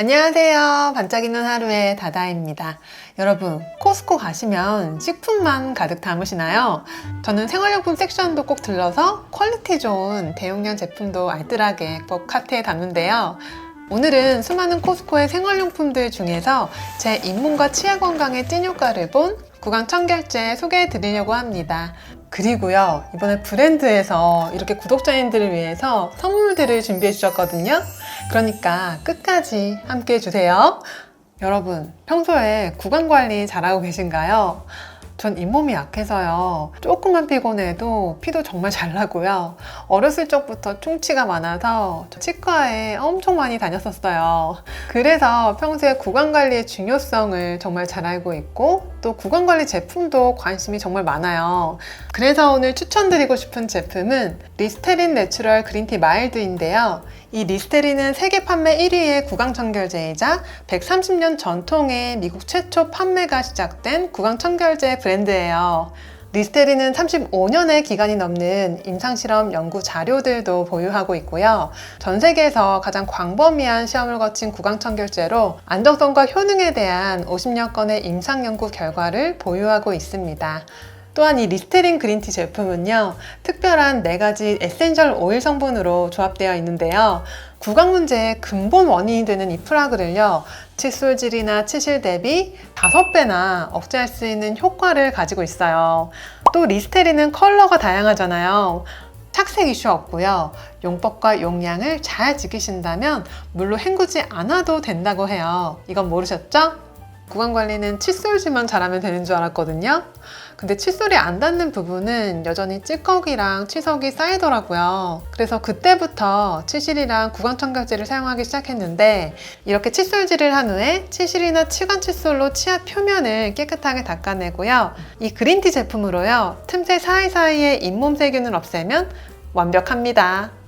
안녕하세요. 반짝이는 하루의 다다입니다. 여러분, 코스코 가시면 식품만 가득 담으시나요? 저는 생활용품 섹션도 꼭 들러서 퀄리티 좋은 대용량 제품도 알뜰하게 꼭 카트에 담는데요. 오늘은 수많은 코스코의 생활용품들 중에서 제 잇몸과 치아 건강에 찐 효과를 본 구강 청결제 소개해 드리려고 합니다. 그리고요, 이번에 브랜드에서 이렇게 구독자님들을 위해서 선물들을 준비해 주셨거든요. 그러니까 끝까지 함께 해주세요. 여러분, 평소에 구강 관리 잘하고 계신가요? 전 잇몸이 약해서요. 조금만 피곤해도 피도 정말 잘 나고요. 어렸을 적부터 충치가 많아서 저 치과에 엄청 많이 다녔었어요. 그래서 평소에 구강 관리의 중요성을 정말 잘 알고 있고 또 구강 관리 제품도 관심이 정말 많아요. 그래서 오늘 추천드리고 싶은 제품은 리스테린 내추럴 그린티 마일드인데요. 이 리스테린은 세계 판매 1위의 구강 청결제이자 130년 전통의 미국 최초 판매가 시작된 구강 청결제 브랜드예요. 리스테린은 35년의 기간이 넘는 임상실험 연구 자료들도 보유하고 있고요. 전 세계에서 가장 광범위한 시험을 거친 구강청결제로 안정성과 효능에 대한 50여 건의 임상 연구 결과를 보유하고 있습니다. 또한 이 리스테린 그린티 제품은요, 특별한 네 가지 에센셜 오일 성분으로 조합되어 있는데요. 구강 문제의 근본 원인이 되는 이 프라그를요, 칫솔질이나 치실 대비 5배나 억제할 수 있는 효과를 가지고 있어요. 또 리스테린은 컬러가 다양하잖아요. 착색 이슈 없고요. 용법과 용량을 잘 지키신다면 물로 헹구지 않아도 된다고 해요. 이건 모르셨죠? 구강 관리는 칫솔질만 잘하면 되는 줄 알았거든요. 근데 칫솔이 안 닿는 부분은 여전히 찌꺼기랑 치석이 쌓이더라고요. 그래서 그때부터 치실이랑 구강 청결제를 사용하기 시작했는데 이렇게 칫솔질을 한 후에 치실이나 치관 칫솔로 치아 표면을 깨끗하게 닦아내고요. 이 그린티 제품으로요. 틈새 사이사이에 잇몸 세균을 없애면 완벽합니다.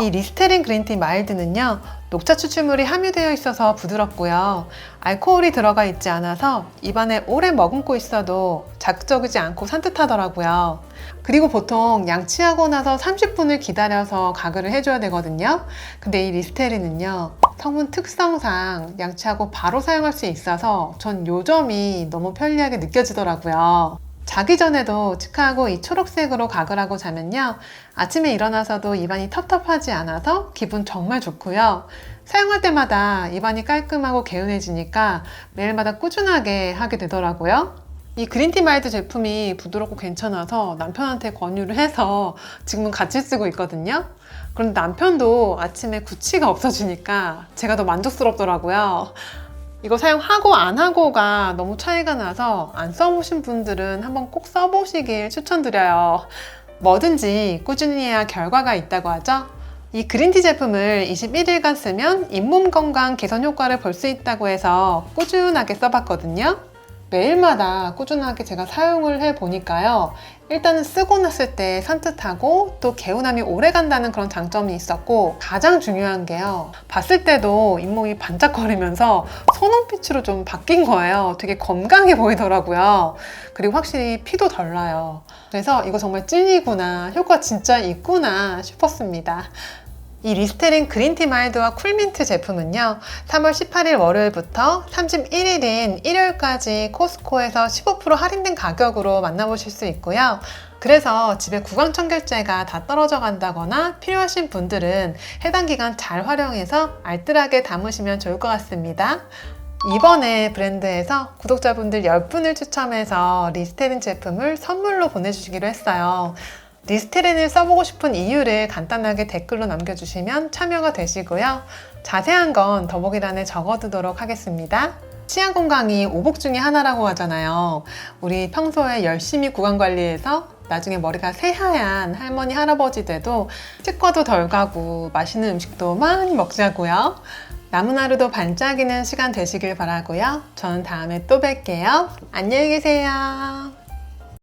이 리스테린 그린티 마일드는요, 녹차 추출물이 함유되어 있어서 부드럽고요. 알코올이 들어가 있지 않아서 입안에 오래 머금고 있어도 자극적이지 않고 산뜻하더라고요. 그리고 보통 양치하고 나서 30분을 기다려서 가글을 해줘야 되거든요. 근데 이 리스테린은요, 성분 특성상 양치하고 바로 사용할 수 있어서 전 요점이 너무 편리하게 느껴지더라고요. 자기 전에도 치카하고 이 초록색으로 가글하고 자면요. 아침에 일어나서도 입안이 텁텁하지 않아서 기분 정말 좋고요. 사용할 때마다 입안이 깔끔하고 개운해지니까 매일마다 꾸준하게 하게 되더라고요. 이 그린티 마일드 제품이 부드럽고 괜찮아서 남편한테 권유를 해서 지금은 같이 쓰고 있거든요. 그런데 남편도 아침에 구취가 없어지니까 제가 더 만족스럽더라고요. 이거 사용하고 안 하고가 너무 차이가 나서 안 써보신 분들은 한번 꼭 써보시길 추천드려요. 뭐든지 꾸준히 해야 결과가 있다고 하죠. 이 그린티 제품을 21일간 쓰면 잇몸 건강 개선 효과를 볼 수 있다고 해서 꾸준하게 써봤거든요. 매일마다 꾸준하게 제가 사용을 해 보니까요. 일단은 쓰고 났을 때 산뜻하고 또 개운함이 오래 간다는 그런 장점이 있었고 가장 중요한 게요. 봤을 때도 잇몸이 반짝거리면서 선홍빛으로 좀 바뀐 거예요. 되게 건강해 보이더라고요. 그리고 확실히 피도 덜 나요. 그래서 이거 정말 찐이구나. 효과 진짜 있구나 싶었습니다. 이 리스테린 그린티 마일드와 쿨민트 제품은요, 3월 18일 월요일부터 31일인 일요일까지 코스코에서 15% 할인된 가격으로 만나보실 수 있고요. 그래서 집에 구강 청 결제가 다 떨어져 간다거나 필요하신 분들은 해당 기간 잘 활용해서 알뜰하게 담으시면 좋을 것 같습니다. 이번에 브랜드에서 구독자분들 10분을 추첨해서 리스테린 제품을 선물로 보내주시기로 했어요. 리스테린을 써보고 싶은 이유를 간단하게 댓글로 남겨주시면 참여가 되시고요. 자세한 건 더보기란에 적어두도록 하겠습니다. 치아 건강이 오복 중에 하나라고 하잖아요. 우리 평소에 열심히 구강 관리해서 나중에 머리가 새하얀 할머니, 할아버지 돼도 치과도 덜 가고 맛있는 음식도 많이 먹자고요. 남은 하루도 반짝이는 시간 되시길 바라고요. 저는 다음에 또 뵐게요. 안녕히 계세요.